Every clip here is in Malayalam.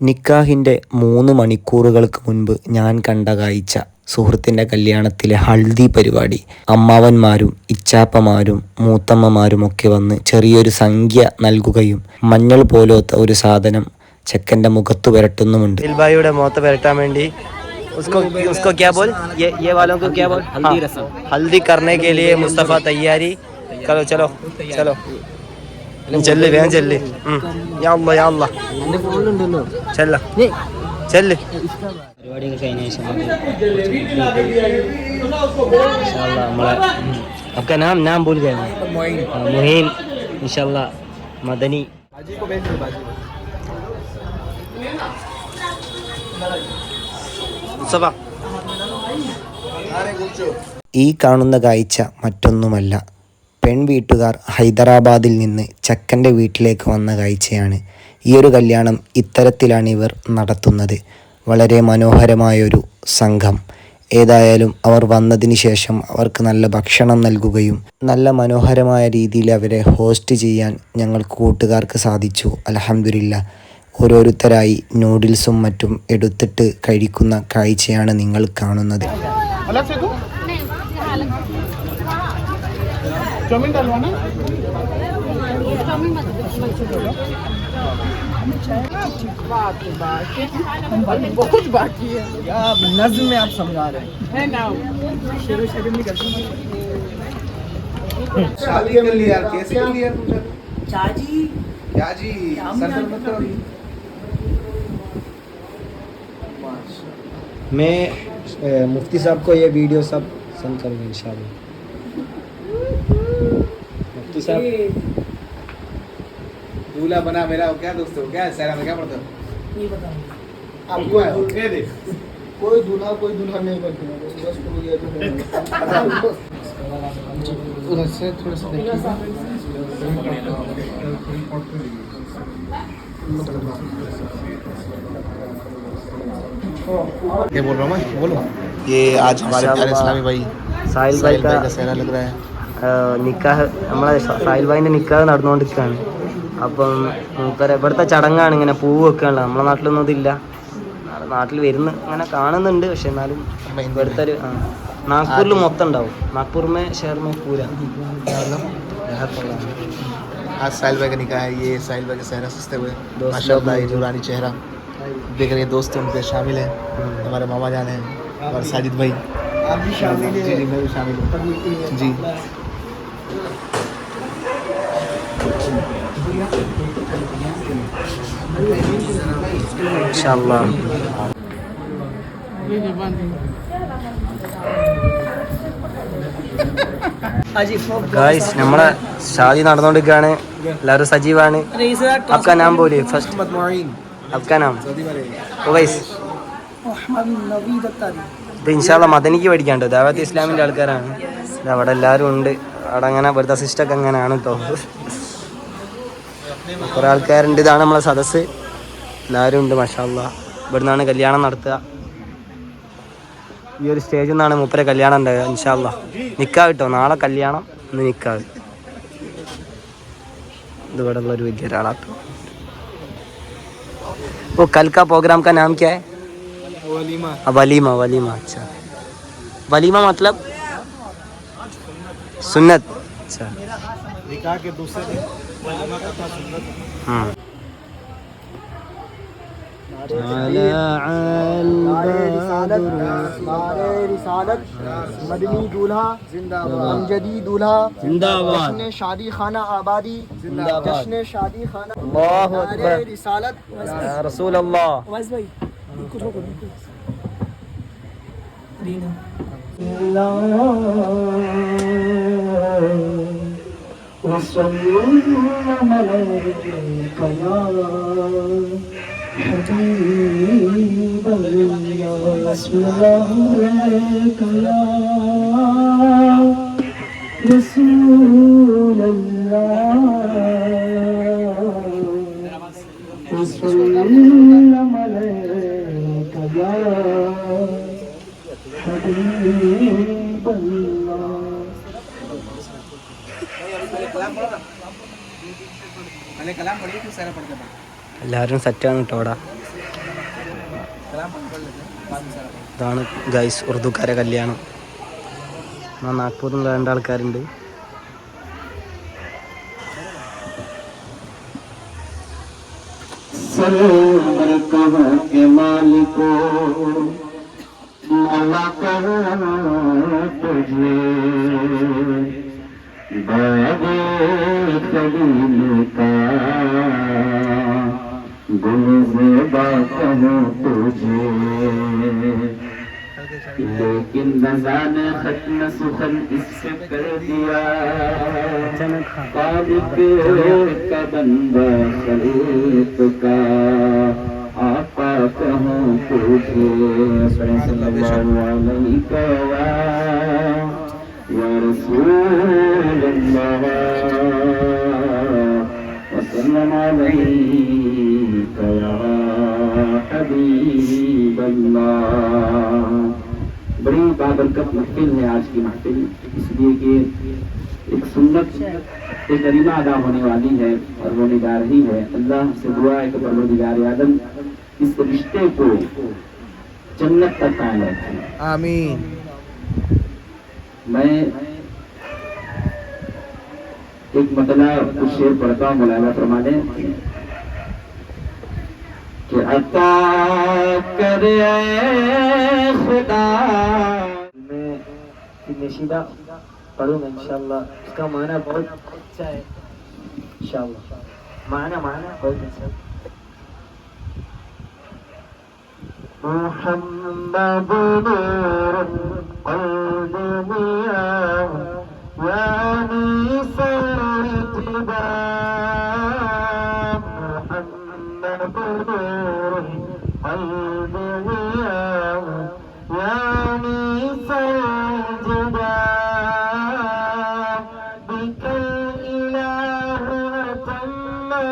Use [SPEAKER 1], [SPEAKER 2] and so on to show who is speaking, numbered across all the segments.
[SPEAKER 1] നിക്കാഹിൻ്റെ മൂന്ന് മണിക്കൂറുകൾക്ക് മുൻപ് ഞാൻ കണ്ട കാഴ്ച സുഹൃത്തിൻ്റെ കല്യാണത്തിലെ ഹൽദി പരിപാടി അമ്മാവന്മാരും ഇച്ചാപ്പമാരും മൂത്തമ്മമാരുമൊക്കെ വന്ന് ചെറിയൊരു സംഖ്യ നൽകുകയും മഞ്ഞൾ പോലത്തെ ഒരു സാധനം ചെക്കൻ്റെ മുഖത്ത് പുരട്ടുന്നുമുണ്ട് ദിൽബായിയുടെ മുഖത്ത് പുരട്ടാൻ വേണ്ടി उसको उसको क्या बोल ये ये वालों को क्या बोल हल्दी रसम हल्दी करने के लिए मुस्तफ़ा तैयारी करो चलो चलो ചെല്ല് വേഗം ചെല്ല്. ചെല്ല. ചെല്ല്. പരിപാടിയൊക്കെ കഴിഞ്ഞ ശേഷം നമ്മളെ ഒക്കെ നാം നാം ഭൂൽ ഗए മുഹീൻ ഇൻഷല്ല മദനി. ഈ കാണുന്ന കാഴ്ച മറ്റൊന്നുമല്ല. പെൺവീട്ടുകാർ ഹൈദരാബാദിൽ നിന്ന് ചക്കന്റെ വീട്ടിലേക്ക് വന്ന കാഴ്ചയാണ്. ഈ ഒരു കല്യാണം ഇത്തരത്തിലാണ് ഇവർ നടത്തുന്നത്. വളരെ മനോഹരമായൊരു സംഘം. ഏതായാലും അവർ വന്നതിന് ശേഷം അവർക്ക് നല്ല ഭക്ഷണം നൽകുകയും നല്ല മനോഹരമായ രീതിയിൽ അവരെ ഹോസ്റ്റ് ചെയ്യാൻ ഞങ്ങൾക്ക് കൂട്ടുകാർക്ക് സാധിച്ചു. അലഹമില്ല ഓരോരുത്തരായി നൂഡിൽസും മറ്റും എടുത്തിട്ട് കഴിക്കുന്ന കാഴ്ചയാണ് നിങ്ങൾ കാണുന്നത്. چاؤمین ڈلوانا
[SPEAKER 2] بہت باقی ہے آپ نظم میں آپ سمجھا رہے ہیں میں شادی میں مفتی صاحب کو یہ
[SPEAKER 3] ویڈیو سب سن کروں گا انشاءاللہ تو صاحب دولہا بنا میرا کیا دوست ہو کیا
[SPEAKER 2] سیرا میں کیا پڑھتا ہوں بول رہا ہوں میں؟ بولو۔ یہ آج
[SPEAKER 1] ہمارے
[SPEAKER 2] اسلامی
[SPEAKER 1] بھائی
[SPEAKER 2] ساحل
[SPEAKER 1] بھائی
[SPEAKER 2] کا سہرا لگ رہا ہے۔
[SPEAKER 1] നിക്കാഹ് നമ്മളെ സാഹിൽ ഭായിന്റെ നിക്കാഹ് നടന്നുകൊണ്ടിരിക്കുകയാണ്. അപ്പം മൂപ്പരെ ഇവിടുത്തെ ചടങ്ങാണ് ഇങ്ങനെ പൂവ് വെക്കാനുള്ളത് നമ്മളെ നാട്ടിലൊന്നും ഇതില്ല നാട്ടിൽ വരുന്ന അങ്ങനെ കാണുന്നുണ്ട്. പക്ഷെ എന്നാലും ഇവിടുത്തെ ഒരു നാഗ്പൂരിൽ മൊത്തം ഉണ്ടാവും. നാഗ്പൂർമേ ഷെയർമേ പൂര.
[SPEAKER 2] आज साहिल
[SPEAKER 1] ഇൻഷാല്ലാ ഗായ്സ് നമ്മളെ ഷാദി നടന്നുകൊണ്ടിരിക്കുകയാണ് എല്ലാവരും സജീവാണ്. അബ്കാ
[SPEAKER 2] നാം പോലെ ഫസ്റ്റ്
[SPEAKER 1] അബ്കാ ഗൈസ് ഇത് ഇൻഷാല്ല മദനിക്ക് പഠിക്കാണ്ട് ദാവത്ത് ഇസ്ലാമിന്റെ ആൾക്കാരാണ്. അവിടെ എല്ലാവരും ഉണ്ട്. അവിടെ അങ്ങനെ വെറുതെ സിസ്റ്റൊക്കെ അങ്ങനെയാണ് കേട്ടോ കുറേ ആൾക്കാരുണ്ട് ഇതാണ് നമ്മളെ സദസ്സ് എല്ലാവരും ഉണ്ട് മഷാല്ല ഇവിടുന്നാണ് കല്യാണം നടത്തുക ഈ ഒരു സ്റ്റേജിൽ നിന്നാണ് മൂപ്പരെ കല്യാണം ഉണ്ടാവുക ഇൻഷാല്ല നിക്കാ കിട്ടോ നാളെ കല്യാണം ഇന്ന് നിക്കാവ് ഇത് ഇവിടെ ഉള്ള ഒരു വലിയ ഒരാളാട്ടോ वो कल का प्रोग्राम का नाम क्या है
[SPEAKER 2] वलीमा
[SPEAKER 1] हाँ, वलीमा वलीमा अच्छा वलीमा मतलब सुन्नत अच्छा
[SPEAKER 2] निकाह के दूसरे दिन वलीमा का था सुन्नत
[SPEAKER 1] हाँ
[SPEAKER 3] नारे रिसालत मदनी दूल्हा अमजदी दूल्हा
[SPEAKER 1] जिंदाबाद
[SPEAKER 3] जश्न शादी खाना आबादी जश्न शादी खाना
[SPEAKER 1] अल्लाह
[SPEAKER 3] नारे
[SPEAKER 1] अकबर
[SPEAKER 3] रिसालत
[SPEAKER 1] या रसूल अल्लाह
[SPEAKER 3] वाइस
[SPEAKER 1] स्वल कला फी
[SPEAKER 2] बस عليك يا حبيب बाद में सारा
[SPEAKER 1] ഇതാണ് ഗൈസ് ഉറുദുക്കാരെ കല്യാണം ആ നാഗ്പൂരിൽ നിന്ന് രണ്ട് ആൾക്കാരുണ്ട്
[SPEAKER 4] सरोवर कहाँ के मालिको کریم کا لیکن رضا ختم سخن اس سے کر دیا۔ طالب کا بندہ خلیق کا۔ آقا کہوں تجھے، صلی اللہ علیہ وسلم۔ يا رسول الله، وسلم عليك يا حبيب اللہ بڑی بابرکت محفل ہے آج کی محفل، اس لیے کہ ایک سنت، ایک گریمہ ادا ہونے والی ہے اور ہونے جا رہی ہے۔ اللہ سے دعا ہے کہ پروردگار آدم اس رشتے کو جنت تک قائم رکھیں
[SPEAKER 2] آمین۔
[SPEAKER 4] میں ایک مطلب کچھ شیر پڑھتا ہوں، مولانا فرمانے، کہ عطا کرے خدا۔ میں نشیدہ پڑھوں گا انشاءاللہ، اس کا معنی بہت اچھا ہے۔ انشاءاللہ۔ معنی معنی بہت اچھا ہے۔ محمد بن نور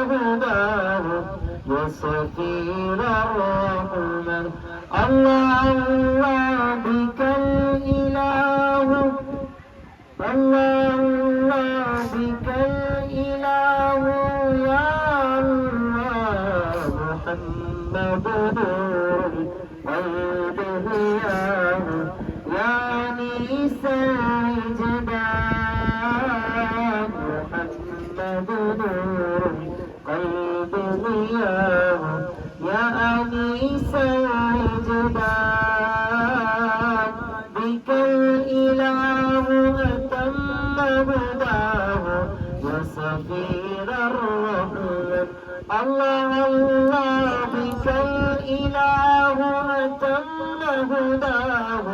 [SPEAKER 4] هداه وسفير الرحمن الله الله بك الإله الله الله بك الإله يا الله محمد نور القلب ضياه يا نيس الجبال محمد نور الله الله كالإله وتم هداه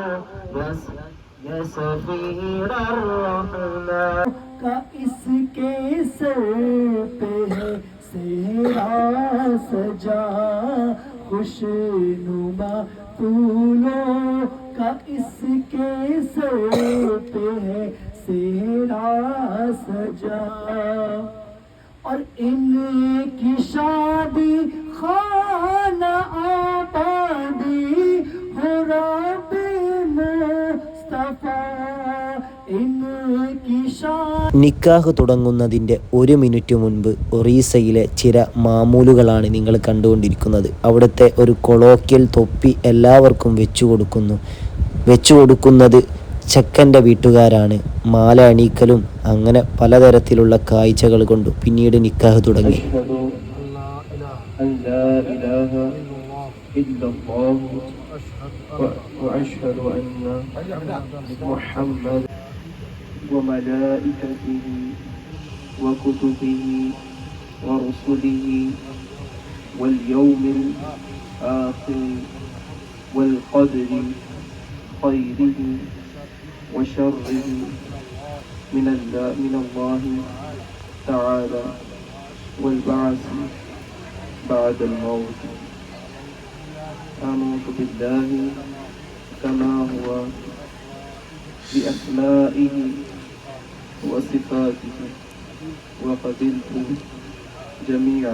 [SPEAKER 4] يسفير الرحمن.
[SPEAKER 3] کا اس کے سر پہ سہرا سجا خوش نما پھولوں کا اس کے سر پہ سہرا سجا۔ और इनकी शादी खाना आबादी हो रब मुस्तफा इनकी शादी
[SPEAKER 1] നിക്കാഹ് തുടങ്ങുന്നതിൻ്റെ ഒരു മിനിറ്റ് മുൻപ് ഒറീസയിലെ ചില മാമൂലുകളാണ് നിങ്ങൾ കണ്ടുകൊണ്ടിരിക്കുന്നത് അവിടുത്തെ ഒരു കൊളോക്കിയൽ തൊപ്പി എല്ലാവർക്കും വെച്ചു കൊടുക്കുന്നു വെച്ചു കൊടുക്കുന്നത് ചെക്കൻ്റെ വീട്ടുകാരാണ് മാല അണീക്കലും അങ്ങനെ പലതരത്തിലുള്ള കാഴ്ചകൾ കൊണ്ടു പിന്നീട് നിക്കാഹ് തുടങ്ങി
[SPEAKER 4] أشهد أن لا إله إلا الله و- وأشهد أن محمد وملائكته وكتبه ورسله واليوم الآخر والقدر خيره وشره من الله من الله تعالى والبعث بعد الموت آمنت بالله كما هو بأسمائه وصفاته وقبلت جميع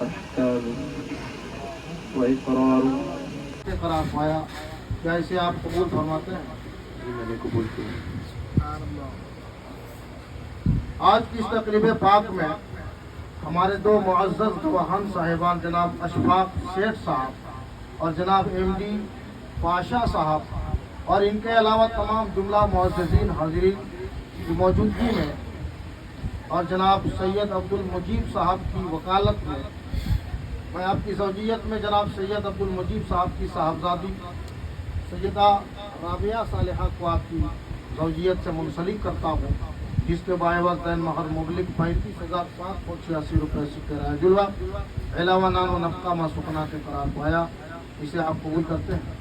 [SPEAKER 4] أحكامه وإقراره
[SPEAKER 3] करार पाया क्या इसे आप कबूल फरमाते हैं
[SPEAKER 4] میں نے قبول
[SPEAKER 3] کیا۔ آج کی اس تقریب پاک میں ہمارے دو معزز گواہن صاحبان جناب اشفاق شیخ
[SPEAKER 5] صاحب اور جناب ایم ڈی پاشا صاحب اور ان کے علاوہ تمام جملہ معززین حاضرین کی موجودگی میں اور جناب سید عبد المجیب صاحب کی وکالت میں میں آپ کی زوجیت میں جناب سید عبد المجیب صاحب کی صاحبزادی سیدہ رابعہ صالحہ کو آپ کی زوجیت سے منسلک کرتا ہوں جس کے بائیں وقت دین مہر مبلک پینتیس ہزار سات سو چھیاسی روپے سے کرایہ جلوا علاوہ نان و نفقہ ماں سکنا
[SPEAKER 6] کے قرار پایا۔ اسے
[SPEAKER 5] آپ قبول کرتے ہیں؟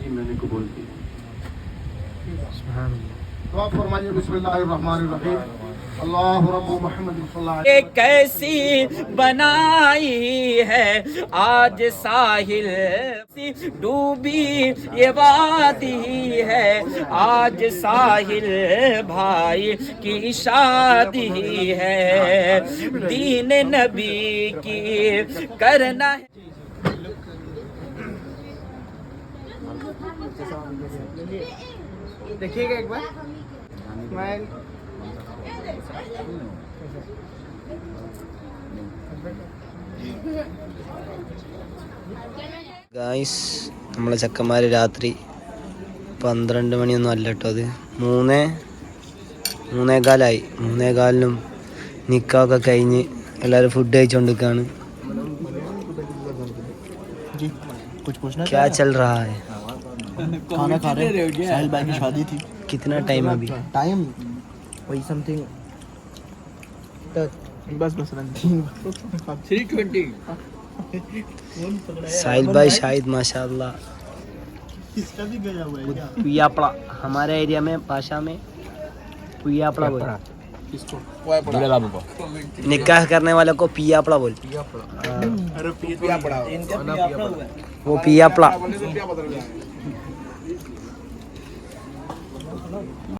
[SPEAKER 5] جی میں نے
[SPEAKER 4] قبول کی۔ سبحان اللہ۔ دعا فرمائیے بسم اللہ الرحمن الرحیم۔ اللہ رب محمد کیسی بنائی ہے؟ آج ساحل ڈوبی یہ وادی ہے۔ آج ساحل بھائی کی شادی ہے۔ دین نبی کی کرنا ہے۔ جی، جی۔
[SPEAKER 2] देखिएगा एक बार मैं
[SPEAKER 1] ഗായ്സ് നമ്മളെ ചെക്കന്മാർ രാത്രി പന്ത്രണ്ട് മണിയൊന്നും അല്ല കേട്ടോ അത് മൂന്നേ മൂന്നേകാലായി മൂന്നേകാലിനും നിക്കാവൊക്കെ കഴിഞ്ഞ് എല്ലാവരും ഫുഡ് കഴിച്ചുകൊണ്ടിരിക്കുകയാണ്
[SPEAKER 5] कुछ पूछना
[SPEAKER 1] क्या चल کھانا
[SPEAKER 5] کھا رہے ساحل بھائی کی شادی تھی۔
[SPEAKER 1] کتنا ٹائم ابھی؟ ٹائم
[SPEAKER 5] وہی سم تھنگ بس بس ساحل
[SPEAKER 1] بھائی شاہد ماشاء اللہ پیا پڑا ہمارے ایریا میں پاشا میں پیا پڑا بول
[SPEAKER 2] نکاح کرنے والے
[SPEAKER 1] کو پیا
[SPEAKER 2] پڑا بول وہ پیا پڑا